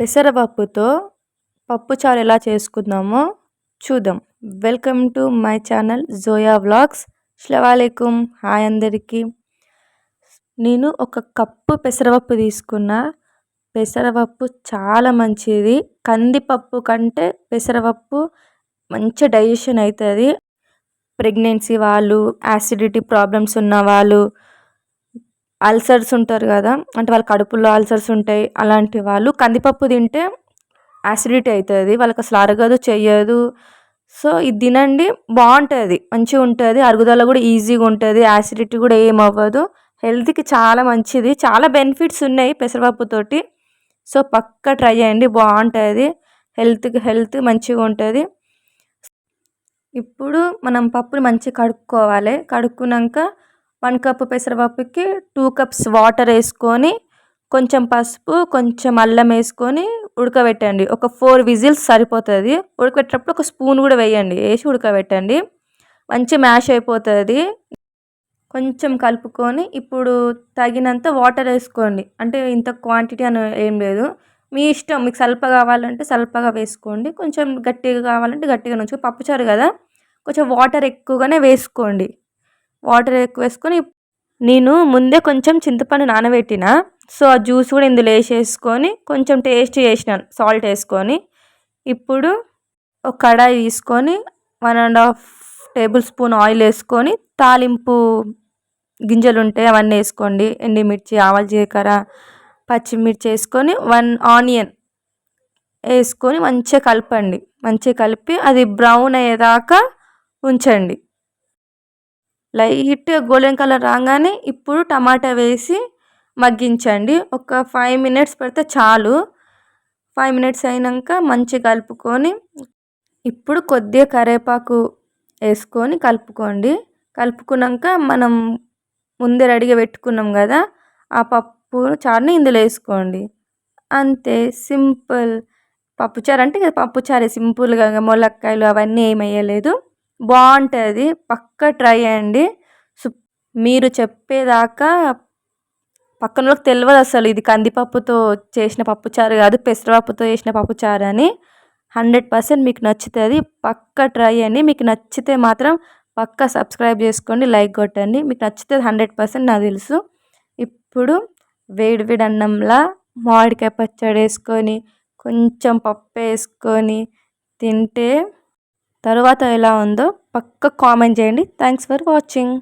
పెసరపప్పుతో పప్పుచారు ఎలా చేసుకుందామో చూద్దాం. Welcome to my channel Zoya vlogs. అస్సలాముఅలైకుం hi అందరికీ. నేను ఒక కప్పు పెసరపప్పు తీసుకున్న. పెసరపప్పు చాలా మంచిది. కందిపప్పు కంటే పెసరపప్పు మంచి డైజెషన్ అవుతుంది. ప్రెగ్నెన్సీ వాళ్ళు యాసిడిటీ ప్రాబ్లమ్స్ ఉన్న వాళ్ళు అల్సర్స్ ఉంటారు కదా అంటే వాళ్ళ కడుపులో అల్సర్స్ ఉంటాయి అలాంటి వాళ్ళు కందిపప్పు తింటే యాసిడిటీ అవుతుంది వాళ్ళకి అసలు అరగదు చెయ్యదు. సో ఇది తినండి బాగుంటుంది మంచిగా ఉంటుంది అరుగుదల కూడా ఈజీగా ఉంటుంది యాసిడిటీ కూడా ఏం అవ్వదు. హెల్త్కి చాలా మంచిది చాలా బెనిఫిట్స్ ఉన్నాయి పెసరపప్పుతోటి సో పక్క ట్రై చేయండి బాగుంటుంది హెల్త్కి హెల్త్ మంచిగా ఉంటుంది. ఇప్పుడు మనం పప్పుని మంచిగా కడుక్కోవాలి కడుక్కున్నాక వన్ కప్ పెసరపప్పుకి టూ కప్స్ వాటర్ వేసుకొని కొంచెం పసుపు కొంచెం అల్లం వేసుకొని ఉడకబెట్టండి. ఒక ఫోర్ విజిల్స్ సరిపోతుంది. ఉడకబెట్టేటప్పుడు ఒక స్పూన్ కూడా వేయండి. వేసి ఉడకబెట్టండి. మంచి మ్యాష్ అయిపోతుంది. కొంచెం కలుపుకొని ఇప్పుడు తగినంత వాటర్ వేసుకోండి. అంటే ఇంత క్వాంటిటీ అని ఏం లేదు. మీ ఇష్టం. మీకు సల్ప కావాలంటే సల్పగా వేసుకోండి. కొంచెం గట్టిగా కావాలంటే గట్టిగా నుంచి పప్పుచారు కదా. కొంచెం వాటర్ ఎక్కువగానే వేసుకోండి. వాటర్ ఎక్కువ వేసుకొని నేను ముందే కొంచెం చింతపండు నానబెట్టిన. సో ఆ జ్యూస్ కూడా ఇందులో వేసేసుకొని కొంచెం టేస్ట్ చేసినాను. సాల్ట్ వేసుకొని ఇప్పుడు ఒక కడాయి తీసుకొని one and half tablespoon oil వేసుకొని తాలింపు గింజలు ఉంటాయి అవన్నీ వేసుకోండి. ఎండిమిర్చి ఆవాల జీలకర్ర పచ్చిమిర్చి వేసుకొని వన్ ఆనియన్ వేసుకొని మంచిగా కలపండి. మంచిగా కలిపి అది బ్రౌన్ అయ్యేదాకా ఉంచండి. లైట్గా గోల్డెన్ కలర్ రాగానే ఇప్పుడు టమాటా వేసి మగ్గించండి. ఒక ఫైవ్ మినిట్స్ పెడితే చాలు. ఫైవ్ మినిట్స్ అయినాక మంచిగా కలుపుకొని ఇప్పుడు కొద్దిగా కరివేపాకు వేసుకొని కలుపుకోండి. కలుపుకున్నాక మనం ముందే రెడీగా పెట్టుకున్నాం కదా ఆ పప్పు చారుని ఇందులో వేసుకోండి. అంతే సింపుల్. పప్పుచారు అంటే పప్పుచారే సింపుల్గా ములక్కాయలు అవన్నీ ఏమయ్యలేదు వేయలేదు. బాగుంటుంది. పక్క ట్రై చేయండి. మీరు చెప్పేదాకా పక్కన వాళ్ళకి తెలియదు అసలు ఇది కందిపప్పుతో చేసిన పప్పుచారు కాదు పెసరపప్పుతో చేసిన పప్పుచారు అని. హండ్రెడ్ పర్సెంట్ మీకు నచ్చుతుంది. పక్క ట్రై అని మీకు నచ్చితే మాత్రం పక్క సబ్స్క్రైబ్ చేసుకోండి లైక్ కొట్టండి. మీకు నచ్చితే హండ్రెడ్ పర్సెంట్ నాకు తెలుసు. ఇప్పుడు వేడి వేడి అన్నంలా మామిడికాయ పచ్చడి వేసుకొని కొంచెం పప్పు వేసుకొని తింటే తర్వాత ఎలా ఉందో పక్క కామెంట్ చేయండి. Thanks for watching